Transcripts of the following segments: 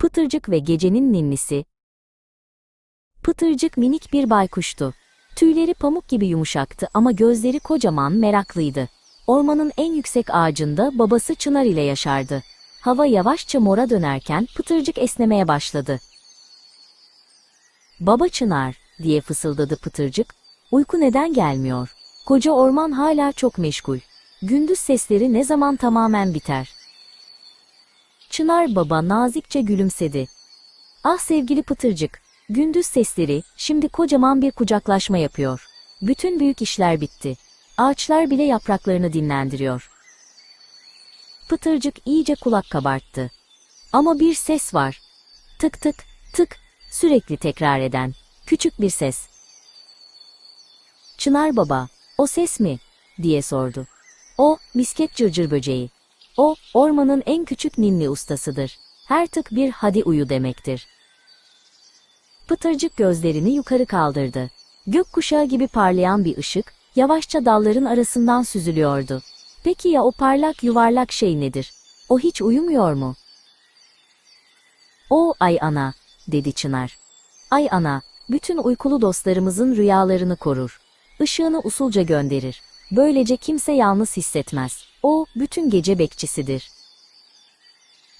Pıtırcık ve gecenin ninnisi. Pıtırcık minik bir baykuştu. Tüyleri pamuk gibi yumuşaktı ama gözleri kocaman meraklıydı. Ormanın en yüksek ağacında babası Çınar ile yaşardı. Hava yavaşça mora dönerken Pıtırcık esnemeye başladı. Baba Çınar, diye fısıldadı Pıtırcık, uyku neden gelmiyor? Koca orman hala çok meşgul. Gündüz sesleri ne zaman tamamen biter? Çınar baba nazikçe gülümsedi. Ah sevgili Pıtırcık, gündüz sesleri şimdi kocaman bir kucaklaşma yapıyor. Bütün büyük işler bitti. Ağaçlar bile yapraklarını dinlendiriyor. Pıtırcık iyice kulak kabarttı. Ama bir ses var. Tık tık, tık, sürekli tekrar eden, küçük bir ses. Çınar baba, o ses mi? diye sordu. O, misket cırcır böceği. O, ormanın en küçük ninni ustasıdır. Her tık bir hadi uyu demektir. Pıtırcık gözlerini yukarı kaldırdı. Gökkuşağı gibi parlayan bir ışık, yavaşça dalların arasından süzülüyordu. Peki ya o parlak yuvarlak şey nedir? O hiç uyumuyor mu? O ay ana, dedi Çınar. Ay ana, bütün uykulu dostlarımızın rüyalarını korur. Işığını usulca gönderir. Böylece kimse yalnız hissetmez. O, bütün gece bekçisidir.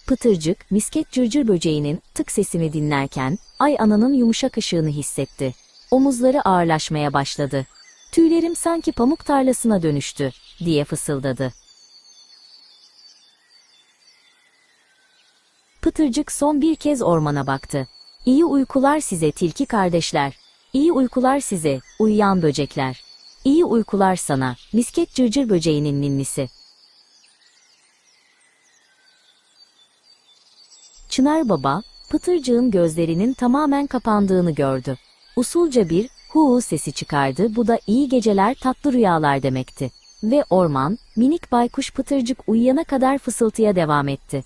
Pıtırcık, misket cırcır böceğinin tık sesini dinlerken, ay ananın yumuşak ışığını hissetti. Omuzları ağırlaşmaya başladı. Tüylerim sanki pamuk tarlasına dönüştü, diye fısıldadı. Pıtırcık son bir kez ormana baktı. İyi uykular size tilki kardeşler. İyi uykular size, uyuyan böcekler. İyi uykular sana, misket cırcır böceğinin ninnisi. Çınar Baba, Pıtırcığın gözlerinin tamamen kapandığını gördü. Usulca bir hu sesi çıkardı, bu da iyi geceler tatlı rüyalar demekti. Ve orman, minik baykuş Pıtırcık uyuyana kadar fısıltıya devam etti.